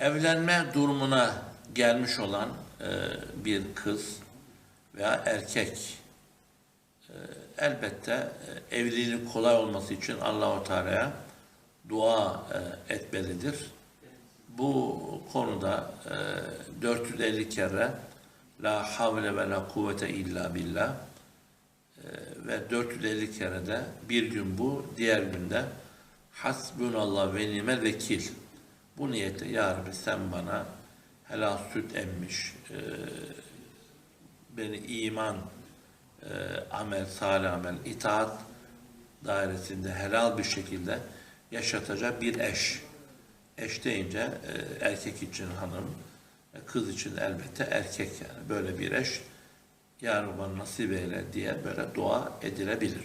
evlenme durumuna gelmiş olan e, bir kız veya erkek e, elbette e, evliliğinin kolay olması için Allahu Teala'ya dua e, etmelidir. Bu konuda e, 450 kere La havle ve la kuvvete illa billah e, ve 450 kere de bir gün bu, diğer günde Hasbunallah ve nimel vekil. Bu niyetle Ya Rabbi sen bana helal süt emmiş, e, beni iman, e, amel, salih amel, itaat dairesinde helal bir şekilde yaşatacak bir eş. Eş deyince e, erkek için hanım, kız için elbette erkek yani böyle bir eş. Ya Rabbi bana nasip eyle diye böyle dua edilebilir.